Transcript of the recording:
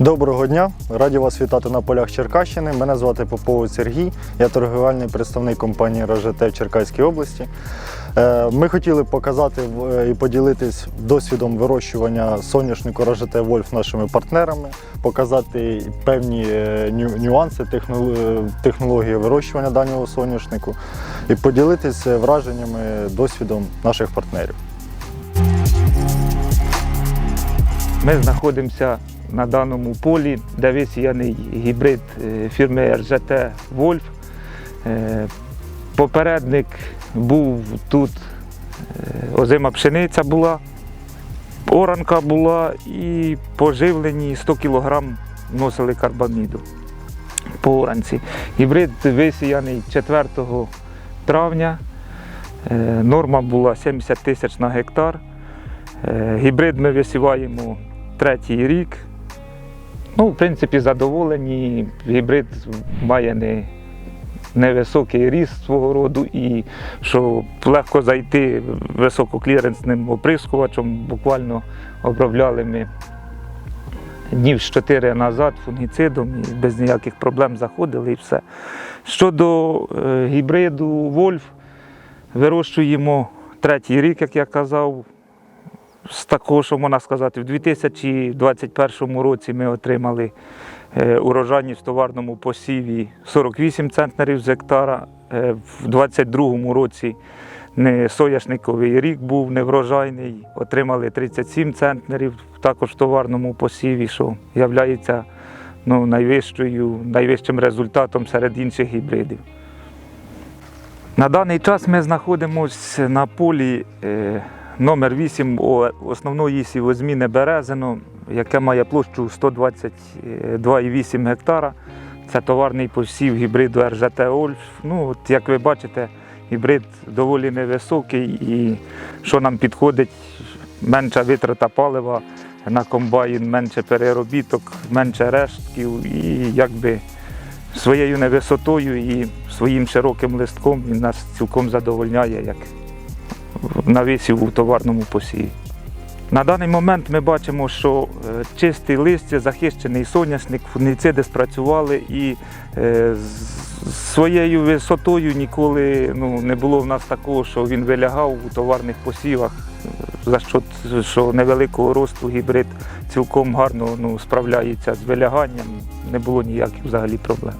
Доброго дня! Раді вас вітати на полях Черкащини. Мене звати Попович Сергій, я торгівельний представник компанії РЖТ в Черкаській області. Е, Ми хотіли показати і поділитись досвідом вирощування соняшнику РЖТ Вольф нашими партнерами, показати певні е, нюанси е, технології вирощування даного соняшнику і поділитися враженнями, досвідом наших партнерів. Ми знаходимося на даному полі, де висіяний гібрид е, фірми РЖТ Вольф. Е, Попередник був тут е, озима пшениця була, оранка була і поживлені 100 кг вносили карбаміду по оранці. Гібрид висіяний 4 травня. Норма була 70 тисяч на гектар. Гібрид ми висіваємо третій рік. Ну, в принципі, задоволені. Гібрид має не, невисокий ріст свого роду і що легко зайти висококліренсним оприскувачем. Буквально обробляли ми днів з 4 назад фунгіцидом і без ніяких проблем заходили і все. Щодо е, гібриду Вольф, вирощуємо третій рік, як я казав. З такого, що можна сказати, в 2021 році ми отримали е, урожайність в товарному посіві 48 центнерів з гектара. Е, В 2022 році не соняшниковий рік був неврожайний, отримали 37 центнерів також в товарному посіві, що є ну, найвищою, найвищим результатом серед інших гібридів. На даний час ми знаходимося на полі е, номер 8 о- основної сівозміни Березино, яке має площу 122,8 гектара. Це товарний посів гібриду РЖТ Ольф. Ну, от, як ви бачите, гібрид доволі невисокий і що нам підходить, менша витрата палива на комбайн, менше переробіток, менше рештків і якби своєю невисотою і своїм широким листком він нас цілком задовольняє як на висів у товарному посіві. На даний момент ми бачимо, що е, чистий листя, захищений соняшник, фунгіциди спрацювали і е, своєю висотою ніколи ну, не було в нас такого, що він вилягав у товарних посівах. е, За що, що невеликого росту гібрид цілком гарно ну, справляється з виляганням, не було ніяких взагалі проблем.